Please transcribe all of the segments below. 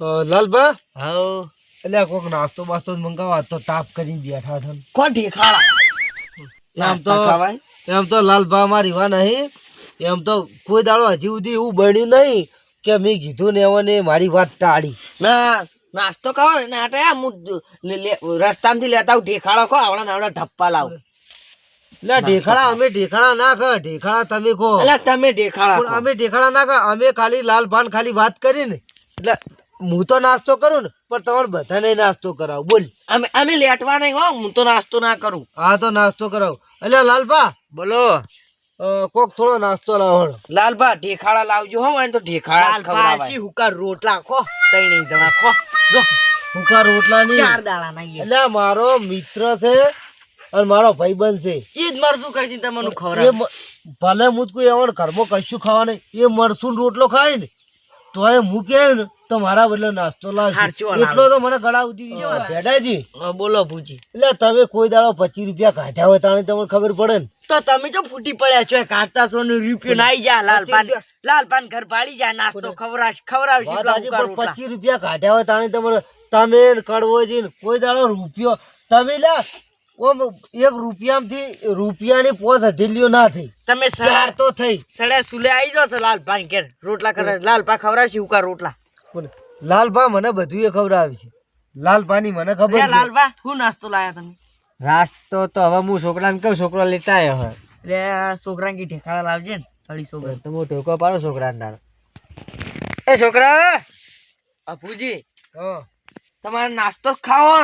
લાલબા how? એટલે કોક નાસ્તો બાસ્તો મંગાવા. તો તાપ કરીને બેઠા છે કોણ ખાડા એમ તો એમ તો લાલભા મારી વા નહીં. એમ તો કોઈ દાડો હજી સુધી એવું બન્યું નહીં કે મેં કીધું ને એમને મારી વાત ટાળી. ના નાસ્તો ખાવ ને આટે હું રસ્તામાંથી લેતા આવું. ઢેખાડો ખો આવડા ને આવડા ઢપ્પા લાવ. એટલે ઢેખાડા અમે ઢેખાડા ના ખા. ઢેખાડા તમે કહો એટલે તમે ઢેખાડા અમે ઢેખાડા ના ખા. અમે ખાલી લાલભાન ખાલી વાત કરી ને. એટલે હું તો નાસ્તો કરું ને પણ તમારે બધાને નાસ્તો કરાવું બોલ. અમે અમે લેટવા નહીં હો હું તો નાસ્તો ના કરું. હા તો નાસ્તો કરાવું. એટલે લાલભા બોલો. કોક થોડો નાસ્તો લાવો લાલભા ઢેખાડા લાવજો હો તો ઢેખાડા જ હુકા રોટલા ખો. ત્રણેય જણા ખો. જો. હુકા રોટલા ની ચાર દાડા નહીં એટલે મારો મિત્ર છે અને મારો ભાઈબંધ છે. એ જ મારું શું તમને ખબર એ ભલે કોઈ એવણ ઘરમાં કશું ખાવા નહીં એ મરસું રોટલો ખાય ને તો એ મૂકે ને તો મારા બદલે નાસ્તો એટલો તો મને ગળા ઉધી ભેડાજી બોલો ભૂજી. એટલે તમે કોઈ દાડો પચીસ રૂપિયા કાઢ્યા હોય તાણે તમને ખબર પડે ને. તો તમે જો ફૂટી પડ્યા છો કાઢતા છો ને રૂપિયો નાઈ જા લાલપાન લાલપાન ઘર ભાડી જા નાસ્તો ખવરાશ રોટલા. પચીસ રૂપિયા કાઢ્યા હોય તાણે તમારે તમે ને કડવોજી કોઈ દાડો રૂપિયો તમે લે ઓમ એક રૂપિયામાંથી રૂપિયાની પોસ હથેલીઓ ના થઈ. તમે સડા તો થઈ. સડા સુલે આવી જાઓ છો લાલપાન ઘેર. રોટલા કરે લાલપા ખવડાવશે ઉકા રોટલા. લાલભા મને બધું એ ખબર આવી છે. લાલભાની મને ખબર છે. લાલબા શું નાસ્તો લાયા તમે? નાસ્તો તો હવે હું છોકરાને કહું છોકરો લેતા આવ્યો હોય. એટલે છોકરા કી ઠેકાણા લાવજે ને થોડી છોકરા તો હું ઢોકો પાડો છોકરાને તારો. એ છોકરા! અપુજી તમારે નાસ્તો જ ખાવો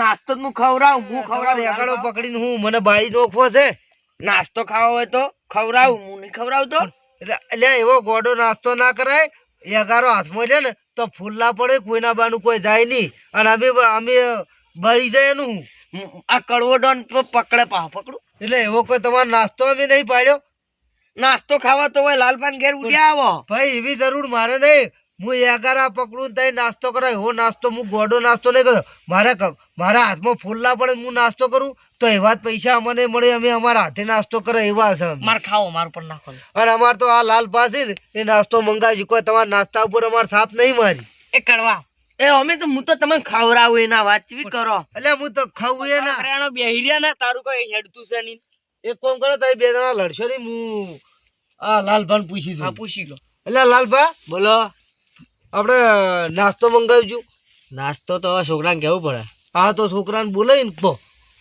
નાસ્તો જ હું ખવડાવું હું ખવડાવું. એકાડો પકડીને હું મને બાળી નોખવો છે. નાસ્તો ખાવો હોય તો ખવડાવું હું નહીં ખવડાવતો. એટલે એટલે એવો ગોડો નાસ્તો ના કરાય. એગારો હાથમાં છે ને તો ફૂલ ના પડે કોઈના બાનું કોઈ જાય નહીં. અને અમે અમે બળી જાય એનું. હું. હું- આ કડવો ડોન પકડે પા પકડું. એટલે એવો કોઈ તમારો નાસ્તો અમે નહીં પાડ્યો. નાસ્તો ખાવા તો હોય લાલપાન ઘેર ઉડ્યા આવો. ભાઈ એવી જરૂર મારે નહીં. હું એગારા પકડું તઈ નાસ્તો કરાય. એવો નાસ્તો હું ગોડો નાસ્તો નહીં કર્યો મારા મારા હાથમાં ફૂલ ના પડે હું નાસ્તો કરું. તો એવા જ પૈસા અમને મળે અમે અમારા હાથે નાસ્તો કરે એવા છે. માર ખાવો માર પર નાખો. અને અમાર તો આ લાલ પાસે ને એ નાસ્તો મંગાવી કોઈ તમારા નાસ્તા ઉપર અમારે સાપ નહીં મારી. એ કડવા. એ અમે તો હું તો તમે ખવડાવું એના વાત કરો. એટલે હું તો ખાવું એના ના. છોકરાનો બેહી રહ્યા ને તારું કોઈ હેડતું છે નહીં. એક કોમ કરો તો બે જણા લડશો નહીં હું આ લાલભાન પૂછી હા પૂછી લો. એટલે લાલભા બોલો. આપણે નાસ્તો મંગાવીશું નાસ્તો તો છોકરાને કહેવું પડે. હા તો છોકરાને બોલાવી ને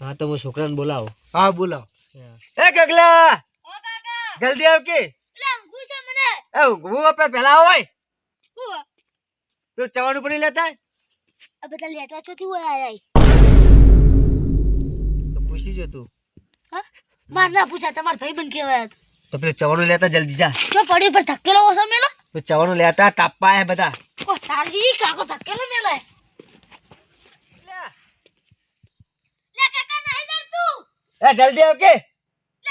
હા તો હું છોકરાને બોલાવો. હા બોલાવો. એ કગલા જલ્દી આવ કે. એ ઊંઘવું હોય તો ચવાનું પડી લેતા? બધા લેટવા ચોથી હોય આય તો પૂછી જો તું. માર ના પૂછા તમાર ભાઈ બન કેવાય તો. પેલું ચવાણું લેતા જલ્દી જા. જો પડી પર ધકેલો ઓછો મેલો. તો ચવાનું લેતા તાપા બધા. ઓ તારી કાકો ધકેલો મેલો હે. લે કાકા નહીં ડરતું એ જલ્દી આવ કે. તો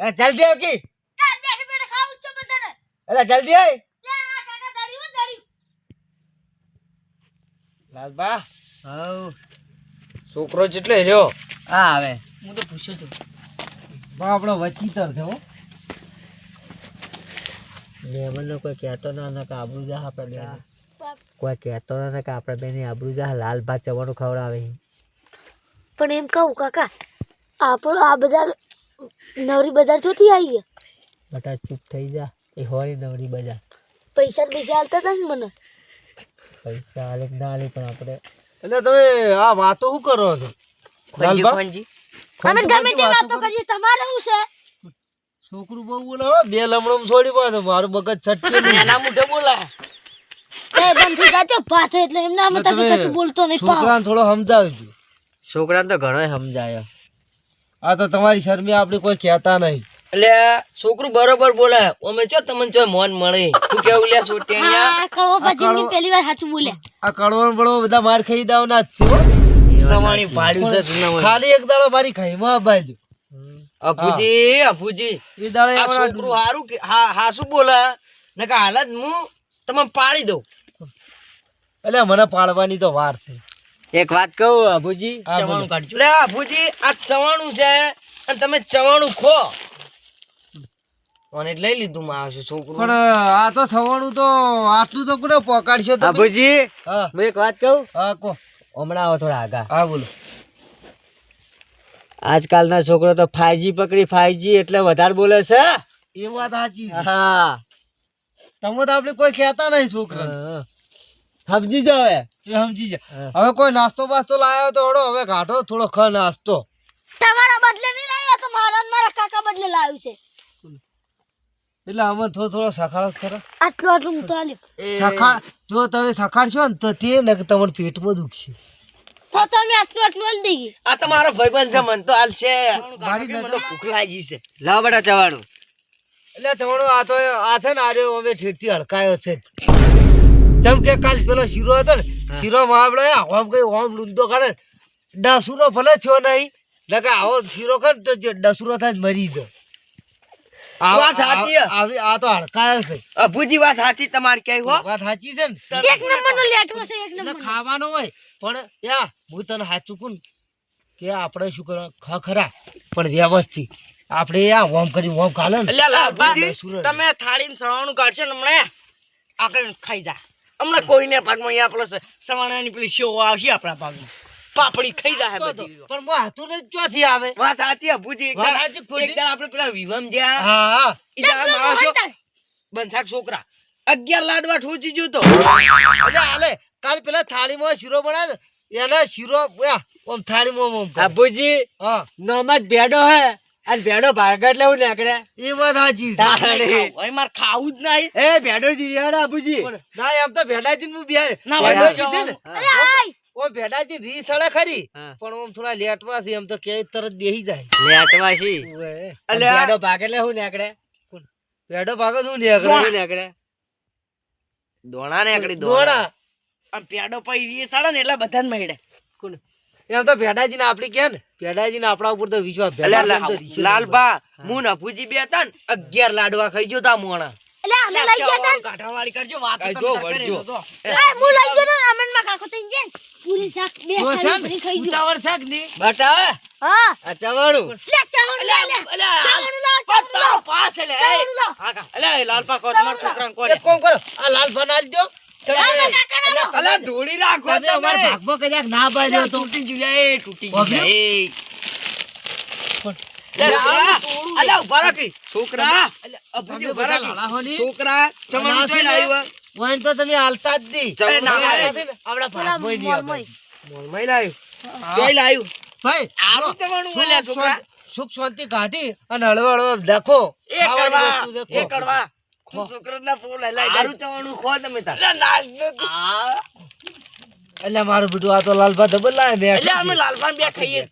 એ જલ્દી આવ કે. અરે જલ્દી આય. હો લાલબા. હાઉ. છોકરો જેટલો રહ્યો હા આવે. હું તો પૂછ્યો છું. બા આપણો વચીતર છે હો. મહેમાનનો કોઈ કહેતો ના ના કે આબરૂ જા આપણે કોઈ કહેતો ના કે આપણે બેની આબરૂ જા. લાલ ભાત ચવાનું ખવડાવે પણ એમ કહું કાકા આપણો આ બધા નવરી બજાર ચોથી આવી ગયા બટા ચૂપ થઈ જા એ હોય નવરી બજાર. પૈસા પૈસા હાલતા હતા ને મને? પૈસા હાલે ના હાલે પણ આપણે એટલે તમે આ વાતો શું કરો છો? ખોંજી ખોંજી અમે ગમે તે વાતો કરીએ તમારે શું છે? છોકરું બહુ બોલે હો બે લમણમ છોડી પાછો મારું મગજ છટકી એના મોઢે બોલાય. એ બંધ થઈ જાજો પાછો એટલે એમના મત કશું બોલતો નહીં છોકરાને થોડો સમજાવજો. છોકરાને તો ઘણો સમજાય. આ તો તમારી શરમી આપણે કોઈ કહેતા નહીં. એટલે છોકરું બરોબર બોલે અમે ચો તમને ચો મોન મળે? તું કેવું લે સોટેણિયા કળવો પછી પહેલી વાર સાચું બોલે. આ કડવણ બળવો બધા માર ખાઈ દાવના જ છે સવાણી પાડ્યું છે. ખાલી એક દાડો મારી ખાઈમાં બાજુ અપુજી અપુજી એ દાડો આ છોકરું હારું કે હા હાસું બોલે. ને કે હાલ જ હું તમે પાડી દઉં. એટલે મને પાડવાની તો વાર છે. એક વાત કહું અભુજી ચવાણું કાઢજો. લે અભુજી આ ચવાણું છે અને તમે ચવાણું ખો. એટલે લઈ લીધું માં આવશે છોકરું. પણ આ તો થવાનું તો આટલું તો કોને પકડશો તમે? આબુજી હું. એક વાત કહું? હા કો હમણાં આવો થોડા આગા હા બોલો. આજકાલના છોકરો તો ફાઈજી પકડી ફાઈજી એટલે વધારે બોલે છે. એ વાત સાચી હા. તમે તો આપણે કોઈ કહેતા નહીં છોકરા. સમજી એ. સમજી જા. હવે કોઈ નાસ્તો બાસ્તો લાવ્યો તો હડો હવે ઘાટો થોડો ખ નાસ્તો. તમારા બદલે નહીં લાવ્યો તો મારા મારા કાકા બદલે લાવ્યું છે. એટલે આમાં થોડો થોડો સખાડો કરો આટલું આટલું હું તો આલ્યું સખા જો તમે સખાડશો ને તો તે ને કે તમારે પેટમાં દુખશે. તો તમે આટલું આટલું આલી દઈએ આ તમારો ભાઈબંધ છે મન તો હાલ છે. મારી નજર ભૂખ લાગી છે. લાવ બેટા ચવાણું. એટલે તમારો આ તો આ છે ને આર્યો અમે ઠેઠથી હડકાયો છે. જેમ કે કાલ પેલો શીરો હતો ને શીરો માં આપણે કઈ ઓમ લૂંદો કરે ડસુરો ભલે થયો નહીં નકે આવો શીરો કર તો ડસુરો થાય મરી જાય. વાત સાચી આવી- આ તો હડકાયો છે. અભુજી વાત સાચી તમારી ક્યાંય હો. વાત સાચી છે ને? એક નંબર નો લેટવો છે એક નંબર ખાવાનો હોય. પણ યા હું તને સાચું કહું કે આપણે શું કરવા ખ ખરા. પણ વ્યવસ્થિત. આપણે હોમ કરી ઓમ કાલે તમે થાળીમાં સવાણું કાઢશો ને હમણાં. આગળ ખાઈ જા. હમણાં કોઈને ભાગમાં અહીંયા પેલો સવાણાની પેલી શો આવશે આપણા ભાગમાં. પાપડી ખાઈ જાય. બધી પણ હું હાથું ને ચોથી આવે? વાત સાચી અભુજી વાત સાચી ખોટી? આપણે પેલા વિવમ જ્યાં હા. હા ઈ દાડો માણસો બંધાક છોકરા. અગિયાર લાડવા ઠોચી ગયો તો. એટલે હાલે કાલ પેલા થાળીમાં શીરો બનાવે ને એને શીરો આમ થાળીમાં કરે. આબુજી હા. નોમ જ ભેડો હે. અને ભેડો ભાગત લેવું નીકળે એ વાત સાચી છે. તારે. માર ખાવું જ નહીં. એ ભેડો જીયાડો આબુજી. ના એમ તો ભેડાજી નું બિહાર ના, ભેડાજી છે ને? હા. ઓ ભેડાજી રી સળે ખરી. પણ ઓમ થોડા લેટમાં છે એમ તો કે તરત બેહી જાય. લેટવાસી. ઓવે. અલે ભેડો ભેડો ભાગત લેવું નીકળે? ભેડો ભાગો હું નીકળે. નીકળે? દોણા ને એકડી દોડા આમ પઈ રી સળે ને એટલે બધાને મળે એમ તો ભેડાજી ને આપડી કે ને ભેડાજી ને આપણા ઉપર તો વિશ્વાસ લાલબા હું ને અપુજી બે હતા ને અગિયાર લાડવા ખાઈ ગયો તા મોણા. લાલપા કો. તમારા છોકરાને કોને? એક કામ કરો આ લાલપા આલ દો રાખો તમે કદાચ ના પાડ્યો તો. તૂટી જાય તૂટી જાય. છોકરા. છોકરા તો હાલતા જ નહીં. એ ના આ હાલે. છે ને, આપણા પેલા ભાગમાં નહીં આવે. મોલમોય. મોલમાં લાવ્યું જોઈ લાવ્યું ભાઈ આરું તમારું સુખ છોકરા. શાંતિ- સુખ શાંતિ કાઢી અને હળવો હળવો દેખો એ એટલે ન એટલે મારું બીટું આ તો લાલભા ધબલ લાવે બે એટલે અમે લાલભા બે ખાઈએ.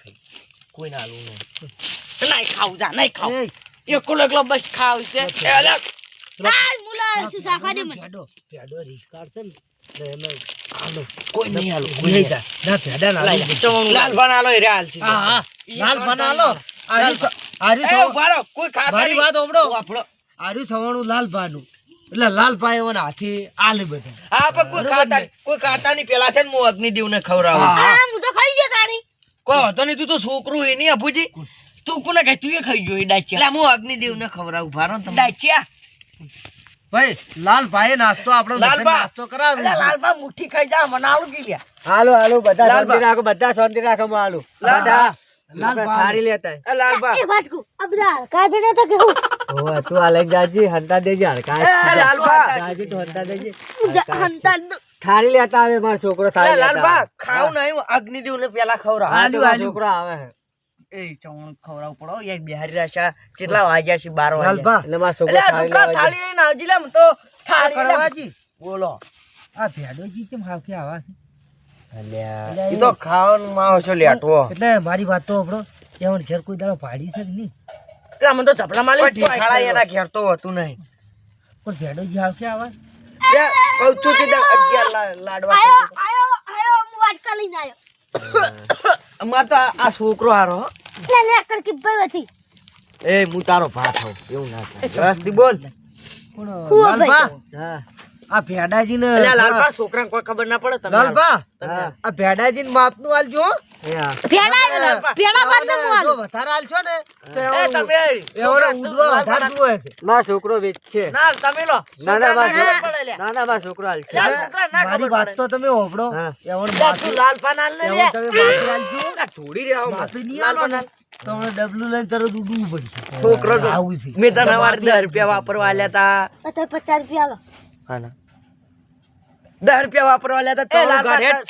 કોઈ ના હાલું નહીં નહીં ખાવું જા નહીં ખાવ. એકલો એકલો બસ ખાવ છે. એ અલગ મુલા શું મને. ને એને. કોઈ નહીં કોઈ નહીં ના ના હાલ. છે. હા ના કોઈ ખાતા મારી વાત. આર્યું સવાણું લાલભાનું. એટલે લાલભાઈ એવા હાથે આલે બધા. હા પણ કોઈ ખાતા કોઈ ખાતા ની પેલા છે ને હું અગ્નિદેવ ને ખવડાવું. હા. તો ખાઈ ગયો તારી. કો તો નહીં તું તો છોકરું એ નહીં અપુજી તું કોને કહે? તું એ ખાઈ ગયો એ ડાચ્યા એટલે હું અગ્નિદેવ ને ખવડાવું ભારો તમે ડાચ્યા ભાઈ લાલભાઈ નાસ્તો આપણો લાલભા. નાસ્તો કરાવે લાલભા મુઠ્ઠી ખાઈ જા મને આલુ કી લ્યા. હાલો હાલો બધા શાંતિ રાખો બધા શાંતિ રાખો હું હાલું. બધા. થાળી લેતા એ હલકા જણા તો કેવું? ઓવે, તું આ લઈ જાજી હંતા દેજે હરકા એ લાલબા. જાજી તું હંતા દેજે. હંતા થાળી લેતા આવે મારો છોકરો થાળી લેતા લાલબા ખાવ નહીં ને પેલા આલ્યું. છોકરો આવે. એ ચવણ ખવડાવ પડો યાર બિહારી રાશા કેટલા વાગ્યા છે બાર વાગ્યા. એટલે મારો છોકરો થાળી છોકરા લેવા થાળી લઈને આવજી લે તો થાળી લઈને- બોલો. આ ભેડોજી કેમ હાવ કે આવા છે? જાય. અલ્યા. એટલે ઈ તો ખાવાનું માં લેટવો એટલે મારી વાત તો આપણો ઘેર કોઈ દાડો પાડી છે નહીં એટલે મને તો ચપલા માલી ઠેકાળા એના ઘેર તો હતું નહીં પણ આવા કહું છું અગિયાર લાડવા આયો, આયો, આયો, હું વાટકા લઈને આયો. અમાર તો આ- છોકરો હારો. લે, લે, કડકી ભાઈ હતી. એ હું તારો ભાત એવું ના થાય રસથી બોલ પણ હુંઓ ભાઈ. લાલભા હા આ ભેડાજી ને લાલપા છોકરા કોઈ ખબર ના પડે તમે. લાલપા આ ભેડાજીને માપનું આલજો હો. એ હા. ભેડા ભેડા બાદ અને હું જો વધારે આલશો ને માપનું આલજો. છોકરો આવું છે. મેં તને વાર દસ રૂપિયા વાપરવા આલ્યા તા. પચાસ રૂપિયા આલો. હા ના. દસ રૂપિયા વાપરવા તો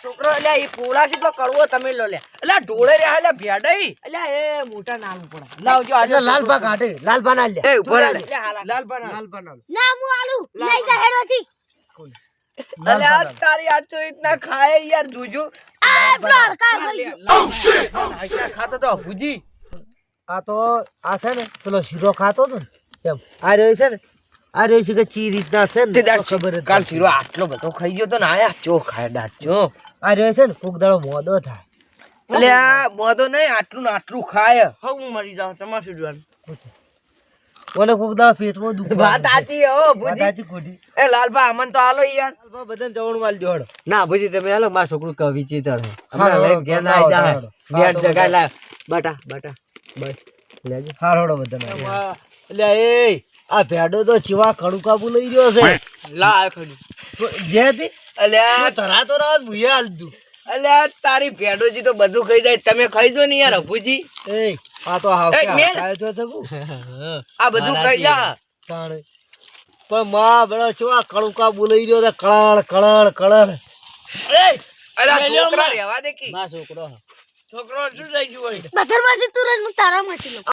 છોકરો અલ્યા એ પોળા છે તો કરવો તમે લો લ્યા અલ્યા ઢોળે રહ્યા અલ્યા ભેડાઈ. અલ્યા એ મોટા નાનું પડે. લાવજો આજે એટલે લાલબા કાઢે લાલબા ના લે. એ ઉપર લે. લે. લાલબા ના. લાલબા ના ના હું આલુ. લઈ જા હેડોથી. અલ્યા તારી આ તો ઇતના ખાય યાર જોજો. આ પેલો હડકા ભાઈ. નાશ્તા ખાતો તો ભૂજી? આ તો આ છે ને પેલો શીરો ખાતો તો ને એમ. આ રહ્યો છે ને આ રહ્યો છે કે ચી રીતના છે ને? તો ખબર કાલ ચીરો આટલો બધો ખાઈ ગયો તો ને આયા ચો ખાય દાંત ચો. આ રહ્યો છે ને કોક દાડો મોદો થાય. અલ્યા મોદો નહીં આટલું ને આટલું ખાય. હવે હું મરી જાઉં તમારે શું જોવાનું? ઓલે કોક દાડો પેટમાં દુખ વાત આતી હો વાત આતી ખોટી. એ લાલભા અમન તો આલો યાર. લાલબા બધાને જવણ વાલ જોડો. ના ભુજી તમે હાલો મા છોકરું કવિ વિચિત્ર હમણાં લઈને ઘેર ના જાય. નેટ જગાઈ લાવ બટા બટા બસ. લેજો. હારોડો બધાને એટલે એ. આ ભેડો તો ચીવા કડું કાબુ લઈ રહ્યો છે. લા આ જે હતી અલ્યા તરા તો રાત ભૂએ હાલ અલ્યા તારી ભેડોજી તો બધું ખાઈ જાય. તમે ખાઈ જો ને યાર અભુજી. એ આ તો એ, બધું ખાઈ જા. તાણે. પણ માં બળો ચીવા ખડું કાબુ લઈ રહ્યો છે. કળળ કળળ કળળ. અલ્યા છોકરા રહેવા દે કી. મારો છોકરો. છોકરો શું થઈ ગયું હોય. બધામાંથી તું રજ હું તારા માંથી લઉં.